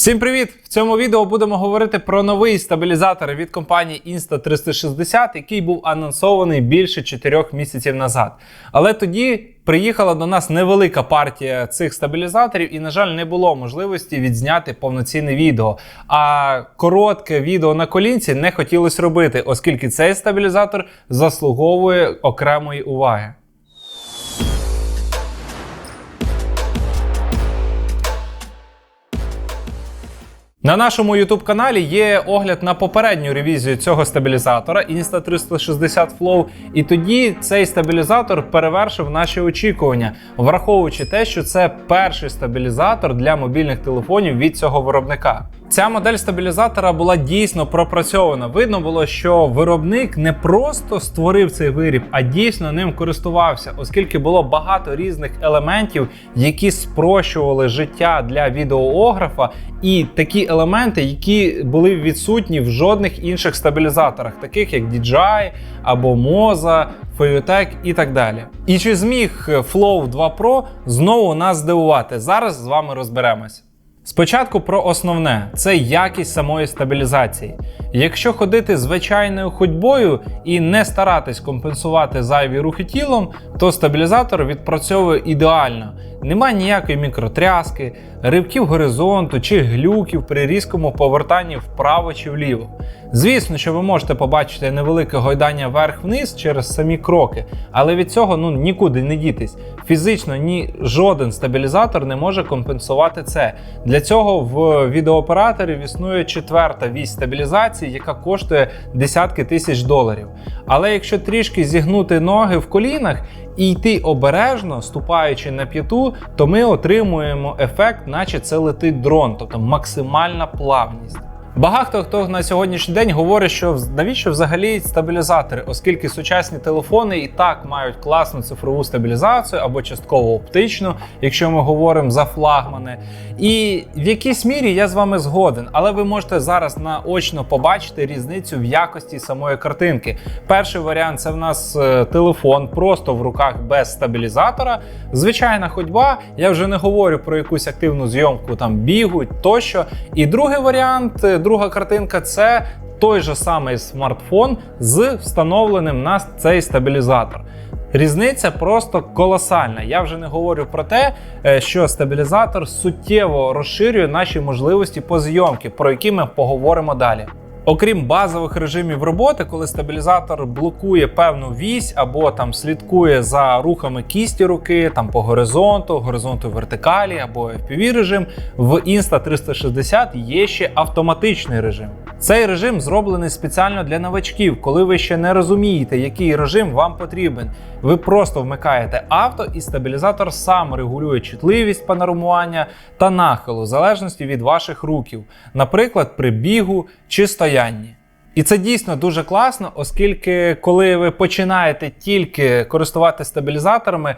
Всім привіт! В цьому відео будемо говорити про новий стабілізатор від компанії Insta360, який був анонсований більше 4 місяців назад. Але тоді приїхала до нас невелика партія цих стабілізаторів, і, на жаль, не було можливості відзняти повноцінне відео. А коротке відео на колінці не хотілося робити, оскільки цей стабілізатор заслуговує окремої уваги. На нашому YouTube каналі є огляд на попередню ревізію цього стабілізатора Insta360 Flow, і тоді цей стабілізатор перевершив наші очікування, враховуючи те, що це перший стабілізатор для мобільних телефонів від цього виробника. Ця модель стабілізатора була дійсно пропрацьована. Видно було, що виробник не просто створив цей виріб, а дійсно ним користувався, оскільки було багато різних елементів, які спрощували життя для відеоографа, і такі елементи, які були відсутні в жодних інших стабілізаторах, таких як DJI або Moza, Fayotec і так далі. І чи зміг Flow 2 Pro знову нас здивувати? Зараз з вами розберемось. Спочатку про основне це якість самої стабілізації. Якщо ходити звичайною ходьбою і не старатись компенсувати зайві рухи тілом, то стабілізатор відпрацьовує ідеально. Нема ніякої мікротряски, ривків горизонту чи глюків при різкому повертанні вправо чи вліво. Звісно, що ви можете побачити невелике гойдання вверх-вниз через самі кроки, але від цього ну нікуди не дітись. Фізично ні жоден стабілізатор не може компенсувати це. Для цього в відеооператорів існує четверта вісь стабілізації, яка коштує десятки тисяч доларів. Але якщо трішки зігнути ноги в колінах і йти обережно, ступаючи на п'яту, то ми отримуємо ефект, наче це летить дрон, тобто максимальна плавність. Багато хто на сьогоднішній день говорить, що навіщо взагалі стабілізатори, оскільки сучасні телефони і так мають класну цифрову стабілізацію або частково оптичну, якщо ми говоримо за флагмани. І в якійсь мірі я з вами згоден, але ви можете зараз наочно побачити різницю в якості самої картинки. Перший варіант це в нас е, телефон просто в руках без стабілізатора. Звичайна ходьба, я вже не говорю про якусь активну зйомку там бігу тощо. І другий варіант, друга картинка це той же самий смартфон з встановленим на цей стабілізатор. Різниця просто колосальна. Я вже не говорю про те, е, що стабілізатор суттєво розширює наші можливості по зйомки, про які ми поговоримо далі. Окрім базових режимів роботи, коли стабілізатор блокує певну вісь або там слідкує за рухами кісті руки, там по горизонту, горизонту вертикалі або FPV режим, в Insta360 є ще автоматичний режим. Цей режим зроблений спеціально для новачків, коли ви ще не розумієте, який режим вам потрібен. Ви просто вмикаєте авто, і стабілізатор сам регулює чутливість панорамування та нахилу, в залежності від ваших рухів, наприклад, при бігу чи стоянні. І це дійсно дуже класно, оскільки коли ви починаєте тільки користуватися стабілізаторами,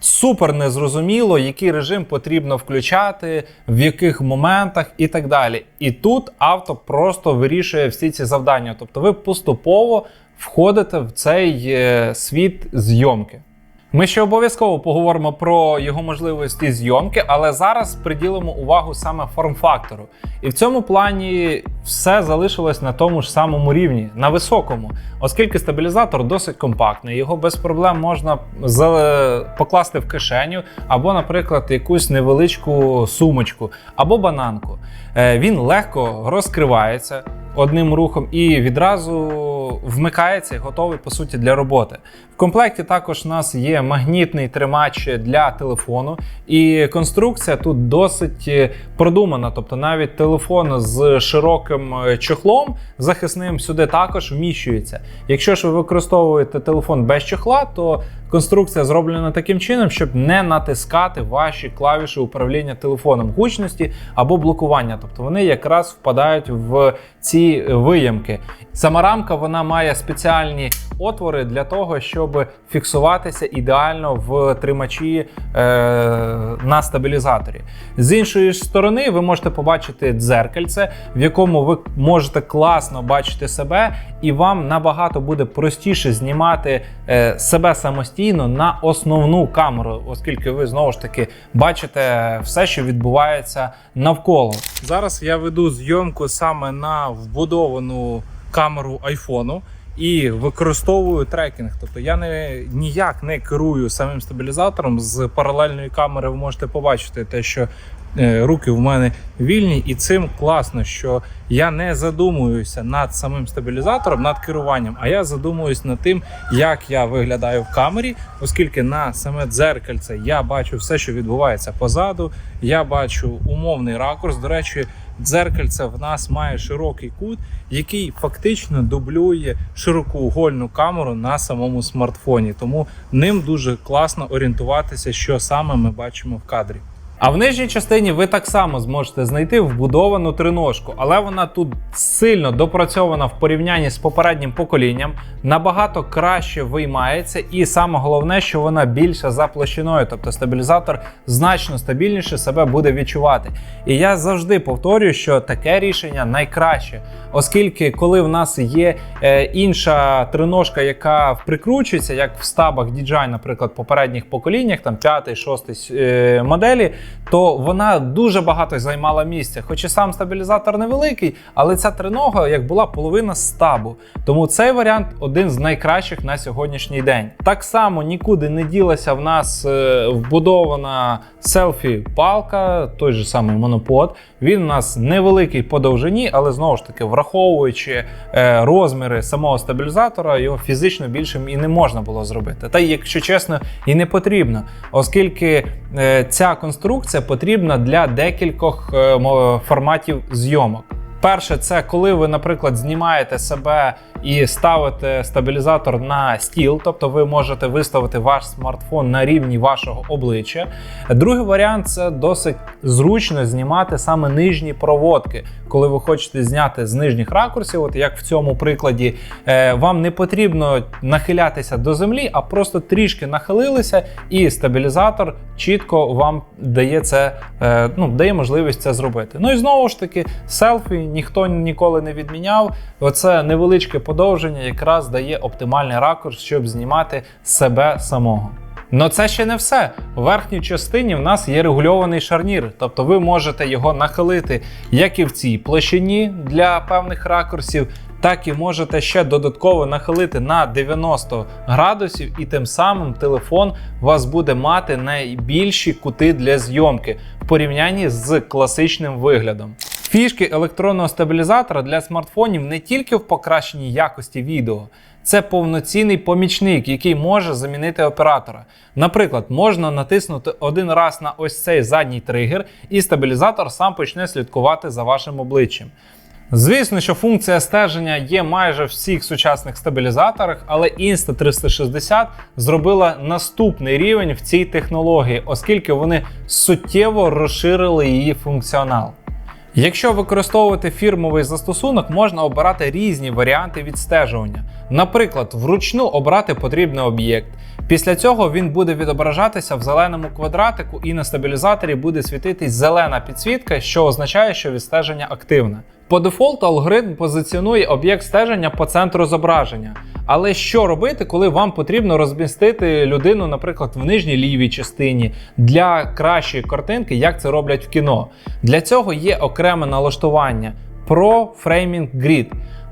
супер незрозуміло, який режим потрібно включати, в яких моментах і так далі. І тут авто просто вирішує всі ці завдання. Тобто ви поступово входите в цей е, світ зйомки. Ми ще обов'язково поговоримо про його можливості зйомки, але зараз приділимо увагу саме форм-фактору. І в цьому плані все залишилось на тому ж самому рівні, на високому, оскільки стабілізатор досить компактний, його без проблем можна покласти в кишеню, або, наприклад, якусь невеличку сумочку, або бананку. Е, Він легко розкривається одним рухом і відразу вмикається і готовий по суті для роботи. В комплекті також у нас є магнітний тримач для телефону, і конструкція тут досить е, продумана. Тобто навіть телефон з широким е, чохлом захисним сюди також вміщується. Якщо ж ви використовуєте телефон без чохла, то конструкція зроблена таким чином, щоб не натискати ваші клавіші управління телефоном гучності або блокування. Тобто вони якраз впадають в ці виямки. Сама рамка вона має спеціальні отвори для того, щоб фіксуватися ідеально в тримачі е, на стабілізаторі. З іншої сторони, ви можете побачити дзеркальце, в якому цьому ви можете класно бачити себе, і вам набагато буде простіше знімати е, себе самостійно на основну камеру, оскільки ви знову ж таки бачите все, що відбувається навколо. Зараз я веду зйомку саме на вбудовану камеру айфону. І використовую трекінг. Тобто я не ніяк не керую самим стабілізатором. З паралельної камери ви можете побачити те, що руки в мене вільні, і цим класно, що я не задумуюся над самим стабілізатором, над керуванням, а я задумуюсь над тим, як я виглядаю в камері, оскільки на саме дзеркальце я бачу все, що відбувається позаду. Я бачу умовний ракурс. До речі, дзеркальце в нас має широкий кут, який фактично дублює широкоугольну камеру на самому смартфоні. Тому ним дуже класно орієнтуватися, що саме ми бачимо в кадрі. А в нижній частині ви так само зможете знайти вбудовану триножку, але вона тут сильно допрацьована в порівнянні з попереднім поколінням, набагато краще виймається, і саме головне, що вона більша за площиною, тобто стабілізатор значно стабільніше себе буде відчувати. І я завжди повторюю, що таке рішення найкраще, оскільки коли в нас є е, інша триножка, яка прикручується, як в стабах DJI, наприклад, попередніх поколіннях, там 5, 6 е, моделі то вона дуже багато займала місця. Хоч і сам стабілізатор невеликий, але ця тринога як була половина стабу. Тому цей варіант один з найкращих на сьогоднішній день. Так само нікуди не ділася в нас е, вбудована селфі-палка, той же самий монопод. Він у нас невеликий по довжині, але знову ж таки, враховуючи е, розміри самого стабілізатора, його фізично більшим і не можна було зробити. Та якщо чесно, і не потрібно, оскільки е, ця конструкція потрібна для декількох е, форматів зйомок. Перше, це коли ви, наприклад, знімаєте себе і ставите стабілізатор на стіл, тобто ви можете виставити ваш смартфон на рівні вашого обличчя. Другий варіант це досить зручно знімати саме нижні проводки, коли ви хочете зняти з нижніх ракурсів, от як в цьому прикладі, е, вам не потрібно нахилятися до землі, а просто трішки нахилилися, і стабілізатор чітко вам дає це, е, ну, дає можливість це зробити. Ну і знову ж таки, селфі ніхто ніколи не відміняв. Оце невеличке подовження якраз дає оптимальний ракурс, щоб знімати себе самого. Но це ще не все. У верхній частині в нас є регульований шарнір, тобто ви можете його нахилити як і в цій площині для певних ракурсів, так і можете ще додатково нахилити на 90 градусів, і тим самим телефон у вас буде мати найбільші кути для зйомки в порівнянні з класичним виглядом. Фішки електронного стабілізатора для смартфонів не тільки в покращенні якості відео, це повноцінний помічник, який може замінити оператора. Наприклад, можна натиснути один раз на ось цей задній тригер, і стабілізатор сам почне слідкувати за вашим обличчям. Звісно, що функція стеження є майже в всіх сучасних стабілізаторах, але Insta360 зробила наступний рівень в цій технології, оскільки вони суттєво розширили її функціонал. Якщо використовувати фірмовий застосунок, можна обирати різні варіанти відстежування. Наприклад, вручну обрати потрібний об'єкт. Після цього він буде відображатися в зеленому квадратику, і на стабілізаторі буде світитись зелена підсвітка, що означає, що відстеження активне. По дефолту алгоритм позиціонує об'єкт стеження по центру зображення. Але що робити, коли вам потрібно розмістити людину, наприклад, в нижній лівій частині для кращої картинки, як це роблять в кіно? Для цього є окреме налаштування Pro Framing Grid.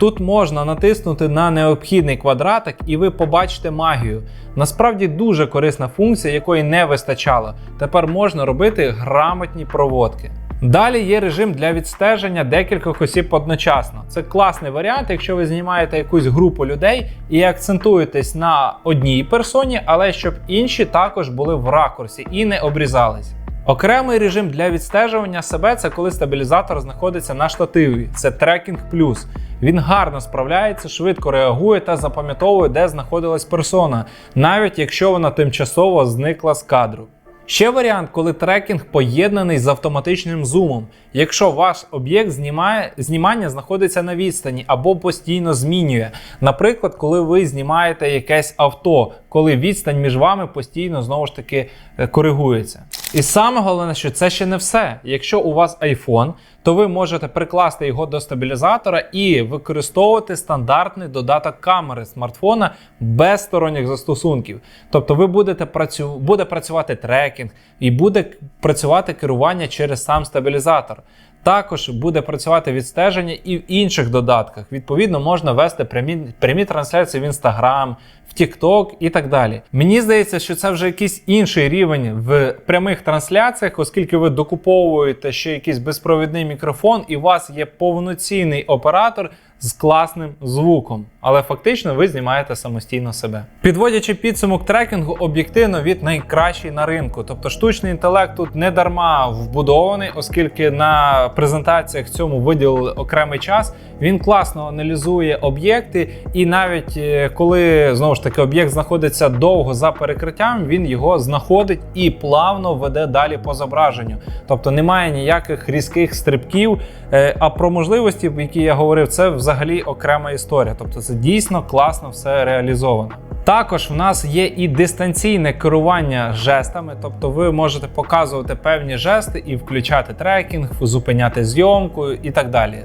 Тут можна натиснути на необхідний квадратик, і ви побачите магію. Насправді дуже корисна функція, якої не вистачало. Тепер можна робити грамотні проводки. Далі є режим для відстеження декількох осіб одночасно. Це класний варіант, якщо ви знімаєте якусь групу людей і акцентуєтесь на одній персоні, але щоб інші також були в ракурсі і не обрізались. Окремий режим для відстежування себе це коли стабілізатор знаходиться на штативі. Це трекінг плюс. Він гарно справляється, швидко реагує та запам'ятовує, де знаходилась персона, навіть якщо вона тимчасово зникла з кадру. Ще варіант, коли трекінг поєднаний з автоматичним зумом. Якщо ваш об'єкт знімає, знімання знаходиться на відстані або постійно змінює. Наприклад, коли ви знімаєте якесь авто, коли відстань між вами постійно знову ж таки е, коригується. І саме головне, що це ще не все. Якщо у вас iPhone, то ви можете прикласти його до стабілізатора і використовувати стандартний додаток камери смартфона без сторонніх застосунків. Тобто ви будете працю... буде працювати трекінг і буде працювати керування через сам стабілізатор. Також буде працювати відстеження і в інших додатках. Відповідно, можна вести прямі, прямі трансляції в Instagram, в TikTok і так далі. Мені здається, що це вже якийсь інший рівень в прямих трансляціях, оскільки ви докуповуєте ще якийсь безпровідний мікрофон, і у вас є повноцінний оператор з класним звуком, але фактично ви знімаєте самостійно себе. Підводячи підсумок трекінгу, об'єктивно від найкращий на ринку. Тобто штучний інтелект тут не дарма вбудований, оскільки на презентаціях цьому виділили окремий час. Він класно аналізує об'єкти, і навіть е, коли знову ж таки об'єкт знаходиться довго за перекриттям, він його знаходить і плавно веде далі по зображенню. Тобто немає ніяких різких стрибків. Е, А про можливості, які я говорив, це взагалі окрема історія. Тобто це дійсно класно все реалізовано. Також в нас є і дистанційне керування жестами, тобто ви можете показувати певні жести і включати трекінг, зупиняти зйомку і так далі.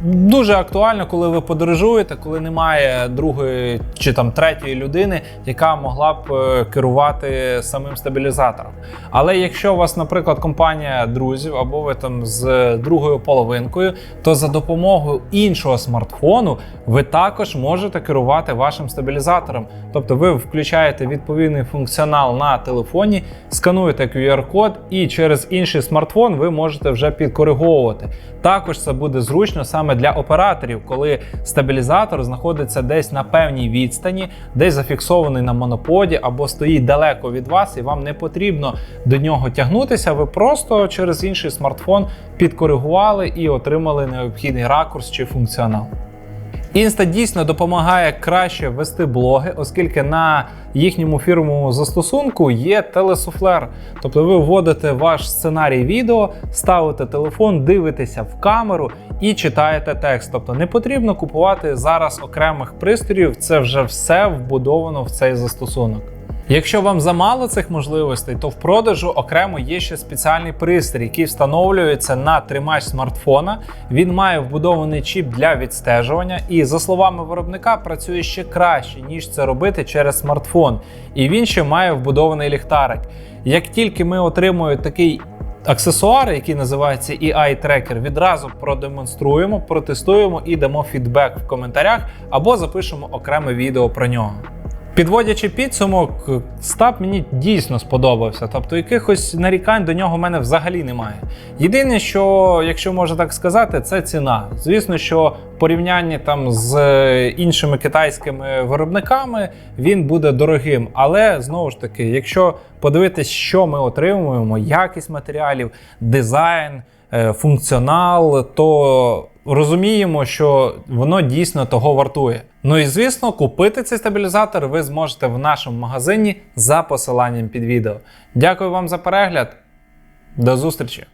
Дуже актуально, коли ви подорожуєте, коли немає другої чи там третьої людини, яка могла б е, керувати самим стабілізатором. Але якщо у вас, наприклад, компанія друзів або ви там з другою половинкою, то за допомогою іншого смартфону ви також можете керувати вашим стабілізатором. Тобто ви включаєте відповідний функціонал на телефоні, скануєте QR-код, і через інший смартфон ви можете вже підкориговувати. Також це буде зручно саме для операторів, коли стабілізатор знаходиться десь на певній відстані, десь зафіксований на моноподі або стоїть далеко від вас, і вам не потрібно до нього тягнутися. Ви просто через інший смартфон підкоригували і отримали необхідний ракурс чи функціонал. Інста дійсно допомагає краще вести блоги, оскільки на їхньому фірмовому застосунку є телесуфлер. Тобто ви вводите ваш сценарій відео, ставите телефон, дивитеся в камеру і читаєте текст. Тобто не потрібно купувати зараз окремих пристроїв, це вже все вбудовано в цей застосунок. Якщо вам замало цих можливостей, то в продажу окремо є ще спеціальний пристрій, який встановлюється на тримач смартфона. Він має вбудований чіп для відстежування, і за словами виробника, працює ще краще ніж це робити через смартфон. І він ще має вбудований ліхтарик. Як тільки ми отримуємо такий аксесуар, який називається EI Tracker, відразу продемонструємо, протестуємо і дамо фідбек в коментарях або запишемо окреме відео про нього. Підводячи підсумок, стаб мені дійсно сподобався. Тобто якихось нарікань до нього в мене взагалі немає. Єдине, що, якщо можна так сказати, це ціна. Звісно, що в порівнянні там з іншими китайськими виробниками він буде дорогим. Але знову ж таки, якщо подивитись, що ми отримуємо, якість матеріалів, дизайн, е, функціонал, то розуміємо, що воно дійсно того вартує. Ну і звісно, купити цей стабілізатор ви зможете в нашому магазині за посиланням під відео. Дякую вам за перегляд. До зустрічі!